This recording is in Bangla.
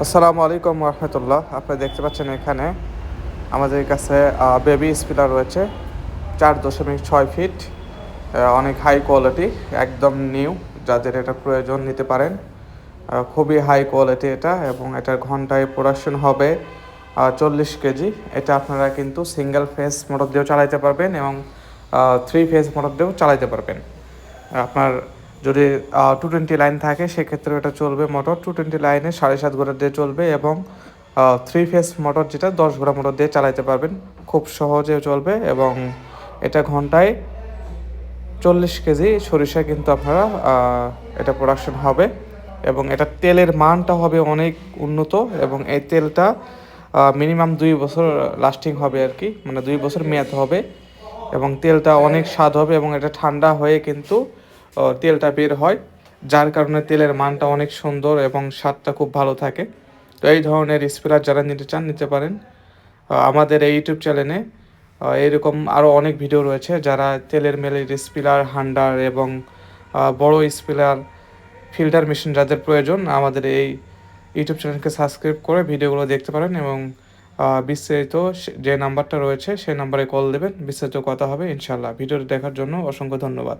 আসসালামু আলাইকুম রহমতুল্লাহ আপনি দেখতে পাচ্ছেন এখানে আমাদের কাছে বেবি স্পিলার রয়েছে, চার দশমিক ছয় ফিট অনেক হাই কোয়ালিটি একদম নিউ যাদের এটা প্রয়োজন নিতে পারেন। খুবই হাই কোয়ালিটি এটা এবং এটার ঘন্টায় প্রোডাকশন হবে চল্লিশ কেজি। এটা আপনারা কিন্তু সিঙ্গেল ফেস মোটর দিয়েও চালাইতে পারবেন এবং থ্রি ফেস মোটর দিয়েও চালাইতে পারবেন। আপনার যদি টু টোয়েন্টি লাইন থাকে সেক্ষেত্রে এটা চলবে মোটর টু টোয়েন্টি লাইনে সাড়ে সাত ঘোড়া দিয়ে চলবে এবং থ্রি ফেস মোটর যেটা, দশ ঘোড়া মোটর দিয়ে চালাতে পারবেন। খুব সহজে চলবে এবং এটা ঘন্টায় চল্লিশ কেজি সরিষা কিন্তু আপনারা এটা প্রোডাকশন হবে। এবং এটা তেলের মানটা হবে অনেক উন্নত এবং এই তেলটা মিনিমাম দুই বছর লাস্টিং হবে আর কি। মানে দুই বছর মেয়াদ হবে এবং তেলটা অনেক স্বাদ হবে এবং এটা ঠান্ডা হয়ে কিন্তু তেলটা বের হয়, যার কারণে তেলের মানটা অনেক সুন্দর এবং স্বাদটা খুব ভালো থাকে। তো এই ধরনের স্প্রেয়ার যারা নিতে চান, নিতে পারেন। আমাদের এই ইউটিউব চ্যানেলে এরকম আরও অনেক ভিডিও রয়েছে যারা তেলের মেলের স্পিলার হান্ডার এবং বড় স্পিলার ফিল্টার মেশিন যাদের প্রয়োজন, আমাদের এই ইউটিউব চ্যানেলকে সাবস্ক্রাইব করে ভিডিওগুলো দেখতে পারেন এবং বিস্তারিত যে নাম্বারটা রয়েছে সেই নাম্বারে কল দেবেন, বিস্তারিত কথা হবে ইনশাল্লাহ ভিডিওটি দেখার জন্য অসংখ্য ধন্যবাদ।